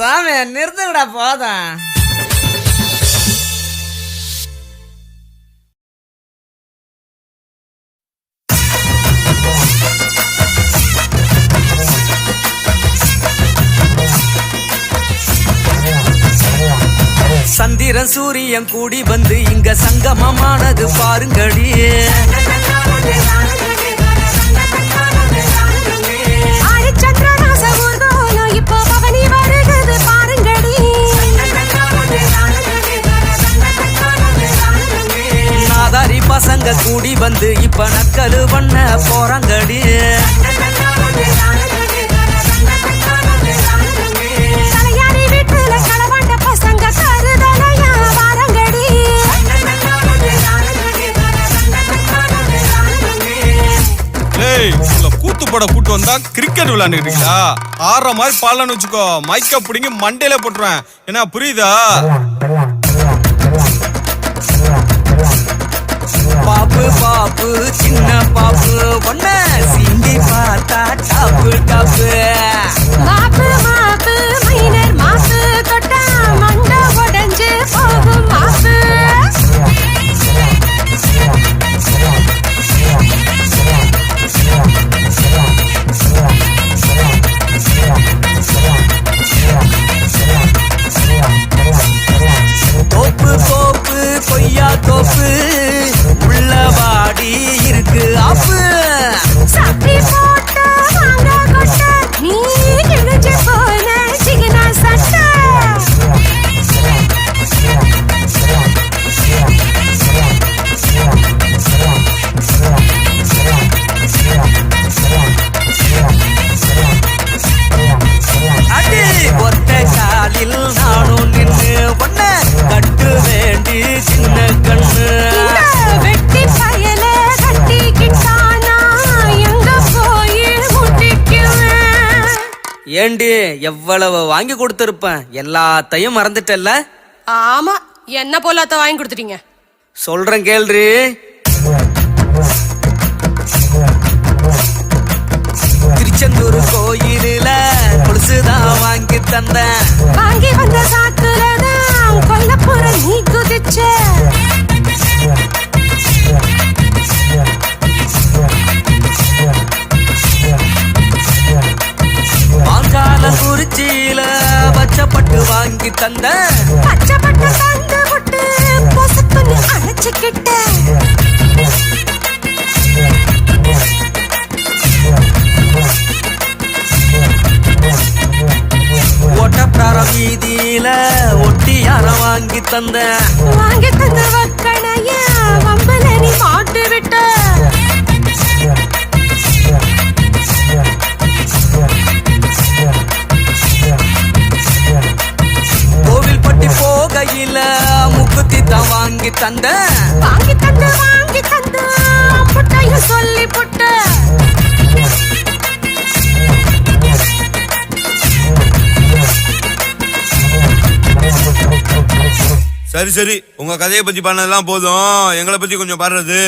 சாமி நிறுத்துங்கடா போதும். சந்திரன் சூரியன் கூடி வந்து இங்க சங்கமமானது பாருங்கடியே ஆடிச்சந்திர பசங்க கூடி வந்து இப்ப நக்கலு பண்ண போறாங்கடி. கூத்துப்பட கூட்டு வந்தா கிரிக்கெட் விளையாண்டுக்கிட்டீங்களா? ஆற மாதிரி பாலன்னு வச்சுக்கோ. மைக்க பிடிங்கி மண்டையில போட்டுருவேன். என்ன புரியுதா? பாப்பு சின்ன பாப்பு. ஒன்ன சீண்டி பார்த்தா டாப்பு டாப்பு பாப்பு எவ்வளவு வாங்கி கொடுத்திருப்பேன்? எல்லாத்தையும் மறந்துட்டல்ல? ஆமா என்ன போலாத்த வாங்கி கொடுத்துட்டீங்க? சொல்றேன் கேள்றி. திருச்செந்தூர் கோயிலில கொலுசுதான் வாங்கி தந்தேன். வாங்கி வந்த சாக்குலதான் கொல்லப்புற நீ குதிச்ச. மாங்கால குறிச்சியில பச்சைப்பட்டு வாங்கி தந்தேன் பச்சைப்பட்ட தந்து விட்டு பொசுக்குன்னு அணைச்சுக்கிட்ட. ஒட்டப்பிரார வீதியில ஒட்டியார வாங்கி தந்தேன் வாங்கி தந்த வக்கணைய? தந்தேன் வாங்கி தந்து வாங்கி தந்து. புட்டையும் சொல்லி புட்ட. சரி சரி. உங்க கதையை பத்தி பண்ணதெல்லாம் போதும். எங்களை பத்தி கொஞ்சம் பாடுறது.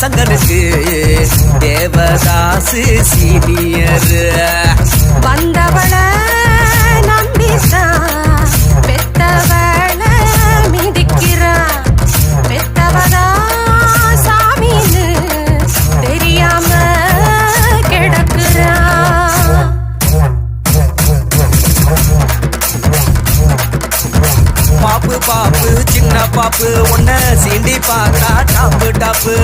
பசங்களுக்கு தேவதாசு சீனியர். பார்த்தா டப்பு டப்பு.